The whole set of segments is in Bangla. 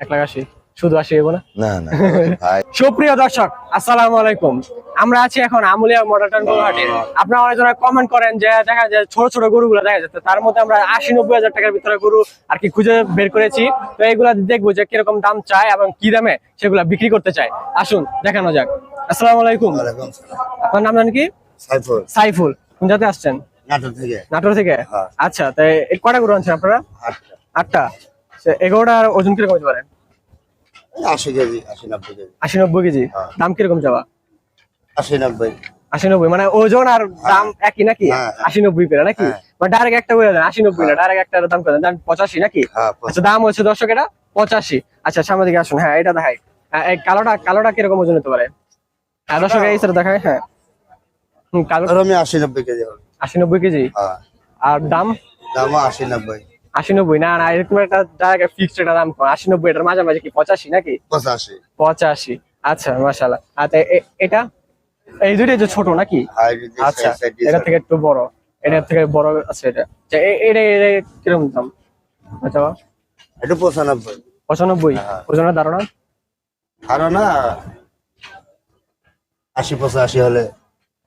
এক লাখ আশি। শুধু আশি হব না? না না ভাই। সুপ্রিয় দর্শক আসসালামু আলাইকুম। আমরা আছি এখন আমুলিয়া মডার্ন আপনারা অনেকজন কমেন্ট করেন যে দেখা যায় ছোট ছোট গরুগুলো দেখা যাচ্ছে তার মধ্যে আমরা আশি নব্বই হাজার টাকার ভিতরে গরু আর কি খুঁজে বের করেছি। তো এইগুলা দেখব যে কীরকম দাম চায় এবং কি দামে সেগুলা বিক্রি করতে চায়। আসুন দেখানো যাক। আসসালামু আলাইকুম। আপনার নাম জানেন কি? সাইফুল। সাইফুল। কোন জাতে আসছেন? নাটোর থেকে। নাটোর থেকে? হ্যাঁ। আচ্ছা তাই কটা গরু আনছেন আপনারা? আটটা। এগারোটার ওজন কীরকম হতে পারে? আশি কেজি আশি নব্বই কেজি। আশি নব্বই কেজি। হ্যাঁ। দাম কীরকম যাওয়া আশি নব্বই। আশি নব্বই মানে ওজন আর দাম একই নাকি? হ্যাঁ। আশি নব্বই পেরা নাকি? হ্যাঁ। মানে ডাইরেক্ট একটা বলে দেন আশি নব্বই না ডাইরেক্ট একটা দাম করে পঁচাশি নাকি? হ্যাঁ আচ্ছা দাম হচ্ছে দর্শক এটা পঁচাশি। আচ্ছা সামনে দিকে আসুন। হ্যাঁ এটা দেখাই। হ্যাঁ, এই কালোটা কালোটা কীরকম ওজন হতে পারে? হ্যাঁ দর্শক এই দেখায় হ্যাঁ। কালো আশি নব্বই কেজি আশি নব্বই কেজি? হ্যাঁ। আর দাম? দামও আশি নব্বই। আশি নব্বই। না না এরকম একটা ডাইরেক্ট ফিক্সড একটা দাম। আশি নব্বই এটার মাঝামাঝি কি? পঁচাশি নাকি? পঁচাশি। পঁচাশি। আচ্ছা মাশাল্লাহ আচ্ছা এটা? এই দুইটাই যে ছোট নাকি? আচ্ছা এটা থেকে একটু বড়। এটার থেকে বড় আছে এটা। আচ্ছা, এটা এটা কীরকম দাম? আচ্ছা একটু পঁচানব্বই। পঁচানব্বই? হ্যাঁ। ওজনের ধারণা? আরও না আশি পঁচাশি হলে।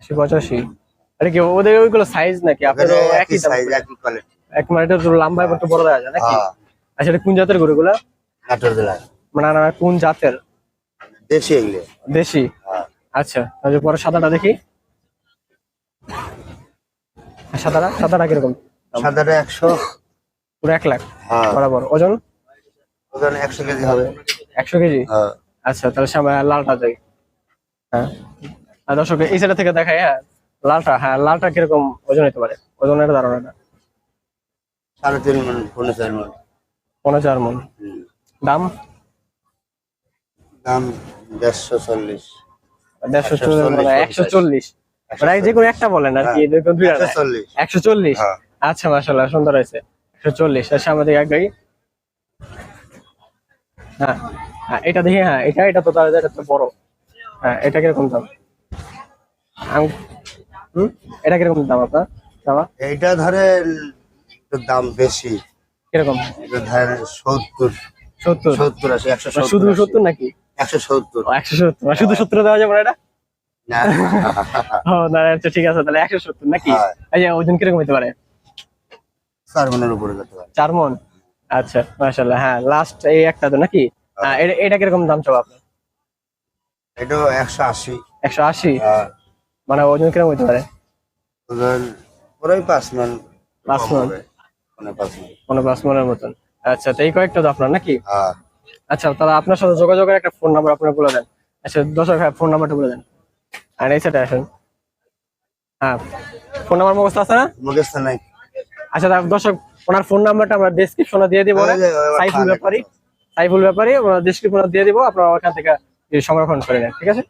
আশি পঁচাশি। এটা কি ওদের ওইগুলো সাইজ নাকি? আপনার একই একই সাইজ একই কোয়ালিটি এক মানে এটা লম্বা একটু বড় দেখা যায় নাকি? হ্যাঁ। আচ্ছা এটা কোন জাতের গরুগুলা? নাটোর জেলায়। মানে না, কোন জাতের? দেশি এগুলি। দেশি? হ্যাঁ। আচ্ছা তাহলে পরে সাদাটা দেখি। সাদাটা? সাদাটা কীরকম? সাদাটা একশো। পুরো এক লাখ। হ্যাঁ। বরাবর। ওজন? ওখানে একশো কেজি হবে। একশো কেজি? আচ্ছা তাহলে সামনে লালটা যাই হ্যাঁ। আর দর্শক এই সাইডে থেকে দেখাই হ্যাঁ লালটা হ্যাঁ লালটা কীরকম ওজন হতে পারে? ওজনের ধারণাটা। সাড়ে তিন মন পনেরো চার মন। পনেরো চার মন। দাম? দাম দেড়শো চল্লিশ। দেড়শো একশো চল্লিশ, মানে যে কোনো একটা বলেন আর কি একশো। চল্লিশ। হ্যাঁ। আচ্ছা মাসাল্লাহ সুন্দর হয়েছে। একশো চল্লিশ আর সামনে এক গাড়ি হ্যাঁ হ্যাঁ এটা দেখি হ্যাঁ এটা এটা তো তার এটা তো বড়। হ্যাঁ এটা কীরকম দাম? এটা কীরকম দাম আপনার? দামা? এইটা ধরেন দাম বেশি। কীরকম? ধরেন সত্তর। সত্তর? সত্তর আছে একশো শুধু সত্তর নাকি? একশো সত্তর। একশো সত্তর। শুধু সত্তর দেওয়া যাবে এটা? না। আচ্ছা ঠিক আছে তাহলে একশো সত্তর নাকি? হ্যাঁ। ওজন কীরকম হতে পারে? চার মনের উপরে যেতে পারে। চার মন আচ্ছা হ্যাঁ লাস্ট এই একটা তো নাকি? হ্যাঁ, এটা- এটা কীরকম দাম চাও আপনার একশো আশি। একশো আশি? মানে ওজন কীরকম হতে পারে? ওজন পাঁচ মন পাঁচ। মানে। মানে পাঁচ মনের মতন। আচ্ছা তো এই কয়েকটা তো আপনার নাকি? হ্যাঁ। আচ্ছা তাহলে আপনার সাথে যোগাযোগের একটা ফোন নাম্বার আপনার বলে দেন। আচ্ছা দর্শক হ্যাঁ ফোন নাম্বারটা বলে দেন। আর এই সাইডে আসেন। হ্যাঁ ফোন নাম্বার মুখস্থ আছে না? মুখস্থ নাই। আচ্ছা দর্শক ওনার ফোন নাম্বারটা আমরা ডেসক্রিপশনে দিয়ে দিব ওই যে, সাইফুল। ব্যাপারী। সাইফুল ব্যাপারী ডেসক্রিপশনে দিয়ে দিব আপনারা ওখান থেকে সংরক্ষণ করে নেন ঠিক আছে?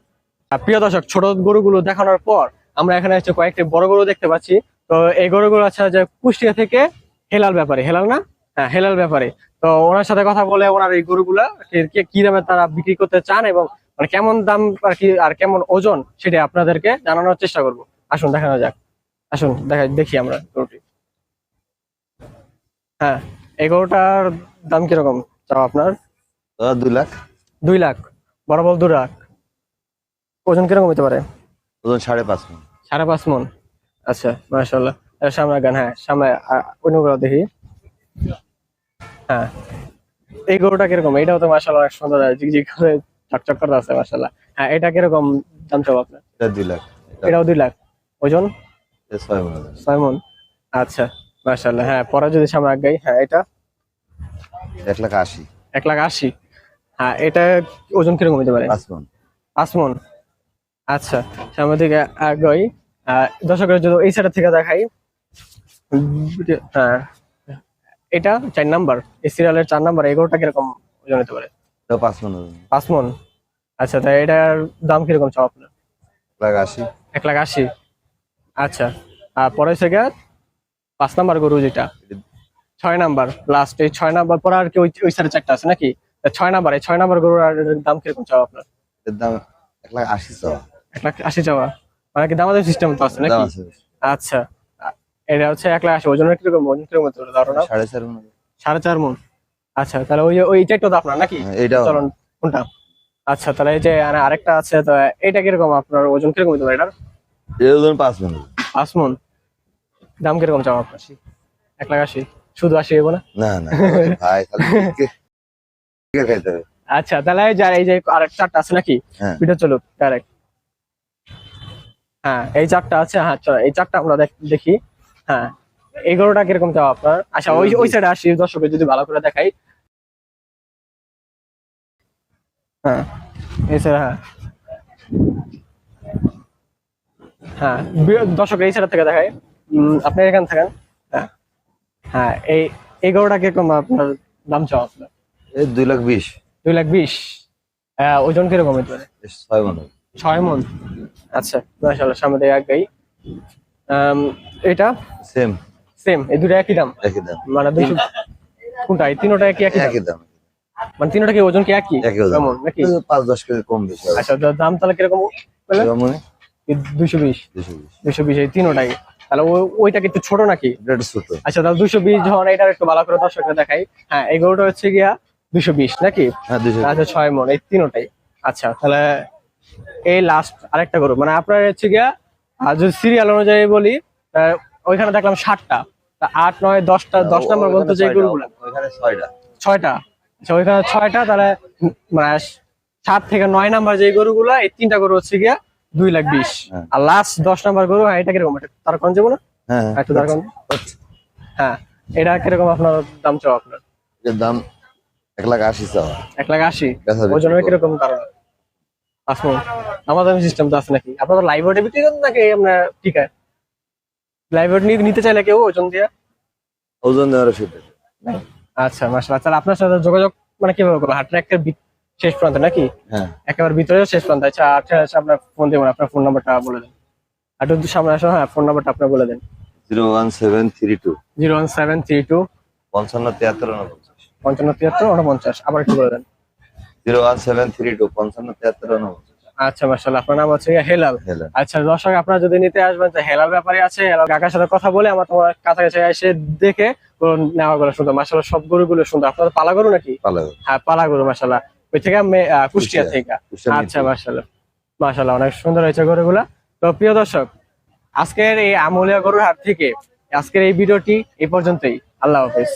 আর প্রিয় দর্শক ছোট গরুগুলো দেখানোর পর আমরা এখানে হচ্ছে কয়েকটি বড় গরু দেখতে পাচ্ছি। তো এই গরুগুলো আছে যে কুষ্টিয়া থেকে হেলাল ব্যাপারে হেলাল না? হ্যাঁ হেলাল ব্যাপারে। তো ওনার সাথে কথা বলে ওনার এই গরুগুলা কি- দামে তারা বিক্রি করতে চান এবং মানে কেমন দাম আর কি আর কেমন ওজন সেটা আপনাদেরকে জানানোর চেষ্টা করব। আসুন দেখানো যাক। আসুন দেখা দেখি আমরা গরুটি। হ্যাঁ এই গরুটার দাম কীরকম চাও আপনার? দুই লাখ। দুই লাখ বড় বরাবর দু লাখ। ওজন কীরকম হতে পারে? ওজন সাড়ে পাঁচ মন। সাড়ে পাঁচ মন। আচ্ছা মাশাল্লাহ এর সামনে গান হ্যাঁ সামনে আ- অন্যগুলো দেখি। হ্যাঁ এই গরুটা কীরকম? এটাও তো মাশাল্লাহ অনেক সুন্দর ঝিকঝিক করে চকচক করে আছে মাশাল্লাহ হ্যাঁ এটা কীরকম দাম চাও আপনার? এটা দুই লাখ। এটাও দুই লাখ। ওজন? ছয় মন। আচ্ছা মাশাল্লাহ হ্যাঁ পরে যদি সামনে আগাই হ্যাঁ এটা? এক লাখ আশি। এক লাখ আশি। হ্যাঁ এটা ওজন কীরকম হতে পারে? পাঁচ মন। পাঁচ মন। আচ্ছা সামনের দিকে আগাই। দর্শকের যদি এই সাইড থেকে দেখাই। হ্যাঁ। এটা চার নাম্বার। এই সিরিয়ালের চার নাম্বার এগারোটা কীরকম ওজন হতে পারে? পাঁচ মন পাঁচ মন? আচ্ছা তাই এটার দাম কীরকম চাও আপনার? লাখ আশি। এক লাখ আশি। আচ্ছা আর পরে থেকে পাঁচ নাম্বার গরু যেটা। ছয় নাম্বার লাস্ট এই ছয় নাম্বার পরে আর কি ওই ওই সাইডে চারটা আছে নাকি? ছয় নাম্বার এই ছয় নাম্বার গরুর আর দাম কীরকম চাও আপনার? দাম এক লাখ আশি চাওয়া। এক লাখ আশি চাওয়া। মানে কি দামাদামি সিস্টেম তো আছে নাকি? আচ্ছা এটা হচ্ছে এক লাখ আশি ওজনের কীরকম ওজন কীরকম ধারণা? সাড়ে চার মন। সাড়ে চার মন। আচ্ছা তাহলে ওই ওইটা একটু তো আপনার নাকি? হ্যাঁ, এইটাও কোনটা? আচ্ছা তাহলে এই যে আরেকটা আছে তো এটা কীরকম আপনার ওজন কীরকম হতে পারে এটার? ওজন পাঁচ মিনিট আসমন দাম কীরকম চাও আপনার? এক লাখ আশি। শুধু আশি হব না? না না ভাই খাইতে হবে। আচ্ছা তাহলে এই যে এই যে আরেক চারটা আছে নাকি। ভিডিও চলুক ডাইরেক্ট হ্যাঁ এই চারটা আছে হ্যাঁ এই চারটা আমরা দেখি। হ্যাঁ। এই গরুটা কীরকম চাও আপনার? আচ্ছা ওই ওই সাইডে আসি দর্শকের যদি ভালো করে দেখাই। হ্যাঁ। এই সাইড হ্যাঁ। হ্যাঁ বি- দর্শক এই সাইড থেকে দেখাই। উম, আপনি এখানে থাকেন হ্যাঁ। হ্যাঁ এই এই গরুটা কীরকম আপনার দাম চাও আপনার? এই দুই লাখ বিশ। দুই লাখ বিশ? আহ, ওজন কীরকম হতে পারে? ছয় মনে। ছয় মন। আচ্ছা সামনে দিয়ে আগাই এটা? সেম সেম এই দুটো একই দাম? একই দাম। মানে দুইশো কোনটা? এই তিনোটা কি একই একই দাম মানে তিনোটা কি ওজন কি একই? একই ওজন। কেমন? নাকি? পাঁচ দশ কেজি কম বেশি আচ্ছা দাম তাহলে কীরকম মনে? দুইশো বিশ। দুইশো বিশ। এই তিনোটাই। তাহলে ওইটা কি একটু ছোট নাকি? আচ্ছা তাহলে দুইশো বিশ যখন এটার একটু ভালো করে দর্শকরা দেখাই। হ্যাঁ এই গরুটা হচ্ছে গিয়া দুইশো বিশ নাকি? হ্যাঁ আচ্ছা ছয় মন এই তিনোটাই। আচ্ছা তাহলে এই লাস্ট আরেকটা গরু। মানে আপনার হচ্ছে গিয়া আর যদি সিরিয়াল অনুযায়ী বলি ওইখানে দেখলাম ষাটটা আট নয় দশটা দশ নম্বর বলতে যে ওইখানে ছয়টা। আচ্ছা ওইখানে ছয়টা তাহলে মানে সাত থেকে নয় নাম্বার যে গরুগুলো এই তিনটা গরু হচ্ছে গিয়া দুই লাখ বিশ। হ্যাঁ। আর লাস্ট দশ নাম্বার গরু হ্যাঁ এটা কীরকম? তার কোন যাব না? হ্যাঁ একটু তার কোন হ্যাঁ এটা কীরকম আপনার দাম চাও আপনার? দাম এক লাখ আশি চাওয়া। এক লাখ আশি? ওজন কীরকম কারণ আসমন আমাদের সিস্টেম তো আছে নাকি? আপনার লাইভ বিক্রি করেন নাকি আপনার ঠিক লাইভ ওয়েট নিতে চাইলে কেউ ওজন দিয়ে? ওজন দেওয়ার সুবিধা আচ্ছা মাসাল্লাহ তাহলে আপনার সাথে যোগাযোগ মানে কীভাবে করব? হাট ট্র্যাকের শেষ প্রান্ত নাকি? হ্যাঁ। একেবারে ভিতরে শেষ প্রান্ত। আচ্ছা আচ্ছা আচ্ছা আপনার ফোন দেবেন আপনার ফোন নাম্বারটা বলে দেন। আর একটু সামনে আসো হ্যাঁ ফোন নাম্বারটা আপনার বলে দেন। Zero one seven three two. Zero one seven three two. পঞ্চান্ন তিয়াত্তর উনপঞ্চাশ। পঞ্চান্ন তিয়াত্তর উনপঞ্চাশ। আবার একটু বলে দেন। Zero one seven three two পঞ্চান্ন তিয়াত্তর উনপঞ্চাশ। আচ্ছা মাসাল্লাহ আপনার নাম হচ্ছে হেলাল। আচ্ছা দর্শক আপনারা যদি নিতে আসবেন তো হেলাল ব্যাপারে আছে হেলাল কাকার সাথে কথা বলে আমার তোমার কাছাকাছি এসে দেখে গরু নেওয়া গুলো সুন্দর। মাসাল্লাহ সব গরুগুলো সুন্দর। আপনাদের পালা গরু নাকি? হ্যাঁ পালা গরু মাসাল্লাহ ওই থেকে কুষ্টিয়া। থেকে। আচ্ছা মাসাল্লাহ মাসাল্লাহ অনেক সুন্দর হয়েছে গরুগুলা। তো প্রিয় দর্শক আজকের এই আমলিয়া গরুর হাট থেকে আজকের এই ভিডিওটি এই পর্যন্তই। আল্লাহ হাফেজ।